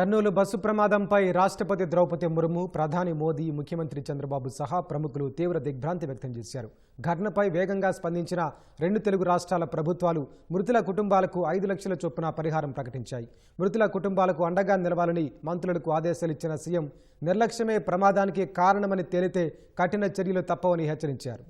Kurnool bus ప్రమాదంపై రాష్ట్రపతి ద్రౌపది ముర్ము ప్రధాని మోదీ ముఖ్యమంత్రి చంద్రబాబు సహా ప్రముఖులు తీవ్ర దిగ్భ్రాంతి వ్యక్తం చేశారు. ఘటనపై వేగంగా స్పందించిన రెండు తెలుగు రాష్ట్రాల ప్రభుత్వాలు మృతుల కుటుంబాలకు ఐదు లక్షల చొప్పున పరిహారం ప్రకటించాయి. మృతుల కుటుంబాలకు అండగా నిలవాలని మంత్రులకు ఆదేశాలిచ్చిన సీఎం నిర్లక్ష్యమే ప్రమాదానికి కారణమని తేలితే కఠిన చర్యలు తప్పవని హెచ్చరించారు.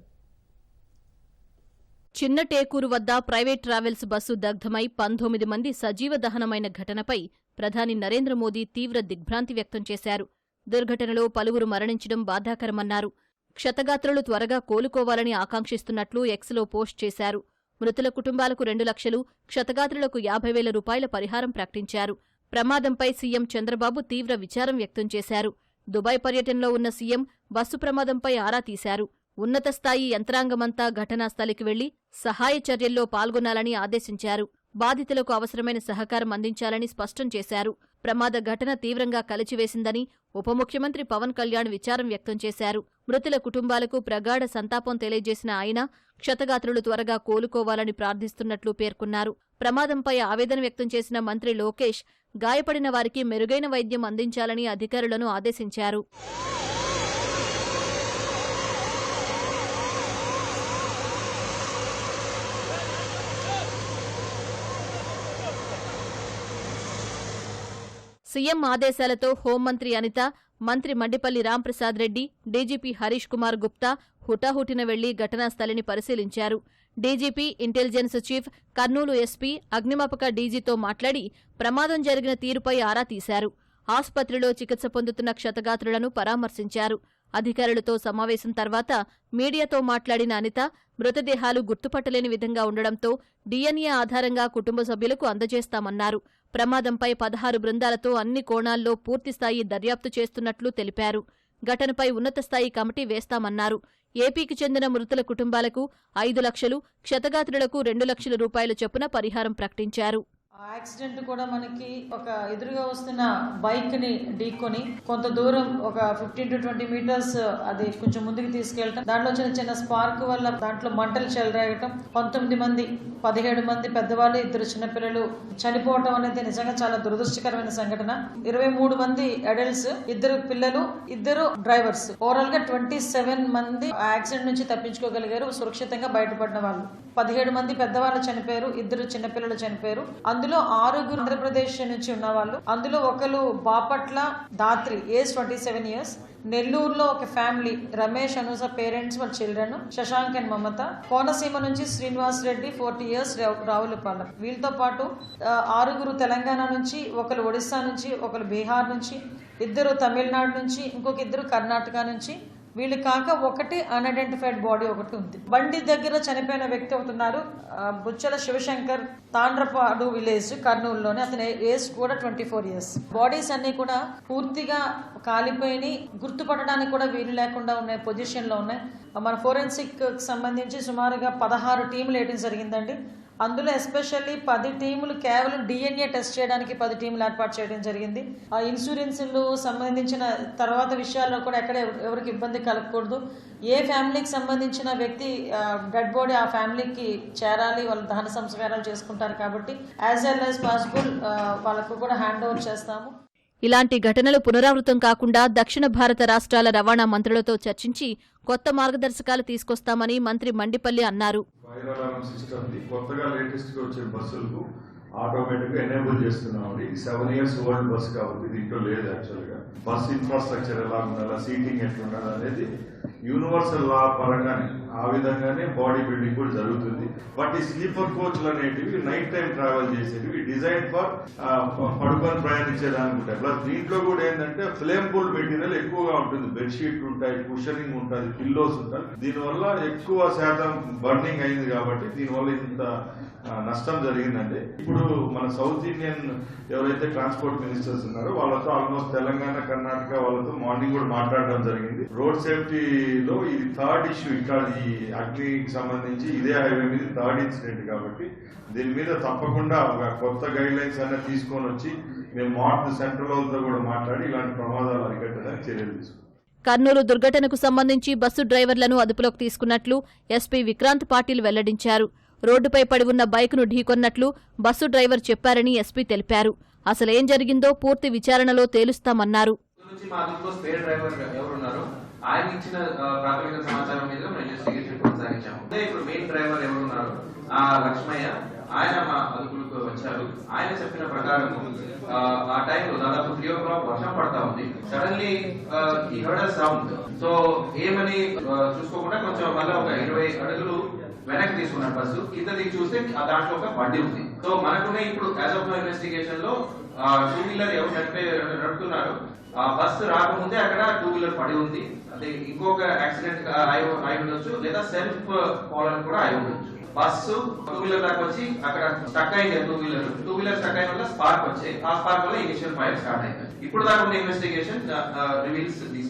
చిన్న టేకూరు వద్ద ప్రైవేట్ ట్రావెల్స్ బస్సు దగ్ధమై పంతొమ్మిది మంది సజీవ దహనమైన ఘటనపై ప్రధాని నరేంద్ర మోదీ తీవ్ర దిగ్భ్రాంతి వ్యక్తం చేశారు. దుర్ఘటనలో పలువురు మరణించడం బాధాకరమన్నారు. క్షతగాత్రులు త్వరగా కోలుకోవాలని ఆకాంక్షిస్తున్నట్లు ఎక్స్లో పోస్ట్ చేశారు. మృతుల కుటుంబాలకు రెండు లక్షలు క్షతగాత్రులకు యాభై వేల రూపాయల పరిహారం ప్రకటించారు. ప్రమాదంపై సీఎం చంద్రబాబు తీవ్ర విచారం వ్యక్తం చేశారు. దుబాయ్ పర్యటనలో ఉన్న సీఎం బస్సు ప్రమాదంపై ఆరా తీశారు. ఉన్నత స్థాయి యంత్రాంగమంతా ఘటనా స్థలికి వెళ్ళి సహాయ చర్యల్లో పాల్గొనాలని ఆదేశించారు. బాధితులకు అవసరమైన సహకారం అందించాలని స్పష్టం చేశారు. ప్రమాద ఘటన తీవ్రంగా కలిచివేసిందని ఉప ముఖ్యమంత్రి పవన్ కళ్యాణ్ విచారం వ్యక్తం చేశారు. మృతుల కుటుంబాలకు ప్రగాఢ సంతాపం తెలియజేసిన ఆయన క్షతగాత్రులు త్వరగా కోలుకోవాలని ప్రార్థిస్తున్నట్లు పేర్కొన్నారు. ప్రమాదంపై ఆవేదన వ్యక్తం చేసిన మంత్రి లోకేష్ గాయపడిన వారికి మెరుగైన వైద్యం అందించాలని అధికారులను ఆదేశించారు. సీఎం ఆదేశాలతో హోంమంత్రి అనిత మంత్రి మండిపల్లి రాంప్రసాద్ రెడ్డి డీజీపీ హరీష్ కుమార్ గుప్తా హుటాహుటిన వెళ్ళి ఘటనాస్థలిని పరిశీలించారు. DGP intelligence chief Kurnool SP అగ్నిమాపక డీజీతో మాట్లాడి ప్రమాదం జరిగిన తీరుపై ఆరా తీశారు. ఆసుపత్రిలో చికిత్స పొందుతున్న క్షతగాత్రులను పరామర్శించారు. అధికారులతో సమావేశం తర్వాత మీడియాతో మాట్లాడిన అనిత మృతదేహాలు గుర్తుపట్టలేని విధంగా ఉండడంతో డీఎన్ఏ ఆధారంగా కుటుంబ సభ్యులకు అందజేస్తామన్నారు. ప్రమాదంపై పదహారు బృందాలతో అన్ని కోణాల్లో పూర్తిస్థాయి దర్యాప్తు చేస్తున్నట్లు తెలిపారు. ఘటనపై ఉన్నతస్థాయి కమిటీ వేస్తామన్నారు. ఏపీకి చెందిన మృతుల కుటుంబాలకు ఐదు లక్షలు క్షతగాత్రులకు రెండు లక్షల రూపాయల చొప్పున పరిహారం ప్రకటించారు. యాక్సిడెంట్ కూడా మనకి ఒక ఎదురుగా వస్తున్న బైక్ని ఢీకొని కొంత దూరం ఒక ఫిఫ్టీన్ టు ట్వంటీ మీటర్స్ అది కొంచెం ముందుకు తీసుకెళ్ళటం. దాంట్లో చిన్న చిన్న స్పార్క్ వల్ల దాంట్లో మంటలు చెలరేగటం. పంతొమ్మిది మంది పదిహేడు మంది పెద్దవాళ్ళు ఇద్దరు చిన్నపిల్లలు చనిపోవటం అనేది నిజంగా చాలా దురదృష్టకరమైన సంఘటన. ఇరవై మూడు మంది అడల్ట్స్ ఇద్దరు పిల్లలు ఇద్దరు డ్రైవర్స్. ఓవరాల్గా ట్వంటీ సెవెన్ మంది ఆ యాక్సిడెంట్ నుంచి తప్పించుకోగలిగారు. సురక్షితంగా బయటపడిన వాళ్ళు. పదిహేడు మంది పెద్దవాళ్ళు చనిపోయారు ఇద్దరు చిన్నపిల్లలు చనిపోయారు. అందులో ఆరుగురు ఆంధ్రప్రదేశ్ నుంచి ఉన్నవాళ్ళు. అందులో ఒకరు Bapatla Dhatri age twenty seven years. నెల్లూరులో ఒక ఫ్యామిలీ రమేష్ అనూస పేరెంట్స్ వాళ్ళ చిల్డ్రన్ శశాంక్ అండ్ మమత. కోనసీమ నుంచి శ్రీనివాస్ రెడ్డి ఫోర్టీ ఇయర్స్ రావులపాలెం వీళ్ళతో పాటు ఆరుగురు తెలంగాణ నుంచి ఒకరు ఒడిస్సా నుంచి ఒకరు బీహార్ నుంచి ఇద్దరు తమిళనాడు నుంచి ఇంకొక ఇద్దరు కర్ణాటక నుంచి వీళ్ళు కాక ఒకటి అన్ఐడెంటిఫైడ్ బాడీ ఒకటి ఉంది. బండి దగ్గర చనిపోయిన వ్యక్తి ఒకటి ఉన్నారు. బుచ్చల శివశంకర్ తాండ్రపాడు విలేజ్ కర్నూలులోనే. అతని ఏజ్ కూడా ట్వంటీ ఫోర్ ఇయర్స్ బాడీస్ అన్ని కూడా పూర్తిగా కాలిపోయి గుర్తుపట్టడానికి కూడా వీలు లేకుండా ఉన్నాయి. పొజిషన్లో ఉన్నాయి. మన ఫోరెన్సిక్ సంబంధించి సుమారుగా పదహారు టీములు వేయడం జరిగిందండి. అందులో ఎస్పెషల్లీ పది టీములు కేవలం డిఎన్ఏ టెస్ట్ చేయడానికి పది టీములు ఏర్పాటు చేయడం జరిగింది. ఆ ఇన్సూరెన్స్లు సంబంధించిన తర్వాత విషయాల్లో కూడా ఎక్కడ ఎవరికి ఇబ్బంది కలగకూడదు. ఏ ఫ్యామిలీకి సంబంధించిన వ్యక్తి డెడ్ బాడీ ఆ ఫ్యామిలీకి చేరాలి వాళ్ళు దహన సంస్కారాలు చేసుకుంటారు కాబట్టి యాజ్ వెల్ యాజ్ పాసిబుల్ వాళ్ళకు కూడా హ్యాండ్ ఓవర్ చేస్తాము. ఇలాంటి ఘటనలు పునరావృతం కాకుండా దక్షిణ భారత రాష్ట్రాల రవాణా మంత్రులతో చర్చించి కొత్త మార్గదర్శకాలు తీసుకొస్తామని మంత్రి మండిపల్లి అన్నారు. ఆటోమేటిక్గా ఎనేబుల్ చేస్తున్నాం అండి సెవెన్ ఇయర్స్ ఓల్డ్ బస్ కాబట్టి దీంట్లో లేదు యాక్చువల్గా. బస్ ఇన్ఫ్రాస్ట్రక్చర్ ఎలా ఉండాలా సీటింగ్ ఎట్లా ఉండాలి అనేది యూనివర్సల్ లా పరంగానే ఆ విధంగానే బాడీ బిల్డింగ్ కూడా జరుగుతుంది. బట్ ఈ స్లీపర్ కోచ్లు అనేటివి నైట్ టైం ట్రావెల్ చేసేటివి డిజైన్ ఫర్ పడుకొని ప్రయాణించేదానికి ఉంటాయి. ప్లస్ దీంట్లో కూడా ఏంటంటే ఫ్లేమబుల్ మెటీరియల్ ఎక్కువగా ఉంటుంది. బెడ్షీట్ ఉంటాయి కుషనింగ్ ఉంటుంది పిల్లోస్ ఉంటాయి. దీనివల్ల ఎక్కువ శాతం బర్నింగ్ అయింది కాబట్టి దీనివల్ల ఇంత నష్టం జరిగిందండి. ఇప్పుడు మన సౌత్ ఇండియన్ ఎవరైతే ట్రాన్స్పోర్ట్ మినిస్టర్స్ ఉన్నారో వాళ్ళతో ఆల్మోస్ట్ తెలంగాణ కర్ణాటక వాళ్ళతో మార్నింగ్ కూడా మాట్లాడడం జరిగింది. రోడ్ సేఫ్టీలో ఇది థర్డ్ ఇష్యూ ఇక్కడ ఈ అగ్నికి సంబంధించి ఇదే హైవే మీద థర్డ్ ఇన్సిడెంట్ కాబట్టి దీని మీద తప్పకుండా ఒక కొత్త గైడ్ లైన్స్ అన్న తీసుకొని వచ్చి మేము మార్ట్ సెంట్రల్ వాళ్ళతో కూడా మాట్లాడి ఇలాంటి ప్రమాదాలు అరికట్టడానికి చర్యలు తీసుకుంటాం. కర్నూలు దుర్ఘటనకు సంబంధించి బస్సు డ్రైవర్లను అదుపులోకి తీసుకున్నట్లు ఎస్పీ విక్రాంత్ పాటిల్ వెల్లడించారు. రోడ్డుపై పడి ఉన్న బైక్ను ఢీకొన్నట్లు బస్సు డ్రైవర్ చెప్పారని ఎస్పీ తెలిపారు. అసలేం జరిగిందో పూర్తి విచారణలో తేలుస్తామన్నారు. ఆయన ఇచ్చిన ప్రాథమిక సమాచారం మీద మనం ఇన్వెస్టిగేషన్ కొనసాగించాము అదే ఇప్పుడు మెయిన్ డ్రైవర్ ఎవరు ఉన్నారు ఆ లక్ష్మయ్య ఆయన మా అదుపులకు వచ్చారు. ఆయన చెప్పిన ప్రకారం ఆ, టైంలో దాదాపు త్రీ ఓ క్లాక్ వర్షం పడతా ఉంది. సడన్లీ ఈ సౌండ్ సో ఏమని చూసుకోకుండా కొంచెం మళ్ళీ ఒక ఇరవై అడుగులు వెనక్కి తీసుకున్నాడు బస్సు. కింద దిగి చూస్తే ఆ దాంట్లో ఒక బండి ఉంది. సో మనకున్న ఇప్పుడు యాజ్ ఆఫ్ ఇన్వెస్టిగేషన్లో టూ వీలర్ ఎవరు నడిపే నడుపుతున్నారు ఆ బస్సు రాకముందే అక్కడ టూ వీలర్ పడి ఉంది. అదే ఇంకొక యాక్సిడెంట్ అయి ఉండొచ్చు లేదా సెల్ఫ్ ఫాలన్ కూడా అయి ఉండొచ్చు. బస్సు టూ వీలర్ దాకా వచ్చి అక్కడ స్టక్ అయింది two wheeler two wheeler stuck అయిన వల్ల స్పార్క్ వచ్చాయి ఆ స్పార్క్ వల్ల ఇనిషియల్ ఫైర్ స్టార్ట్ అయింది ఇప్పుడు దాకా ఉన్న ఇన్వెస్టిగేషన్ రివీల్స్ ది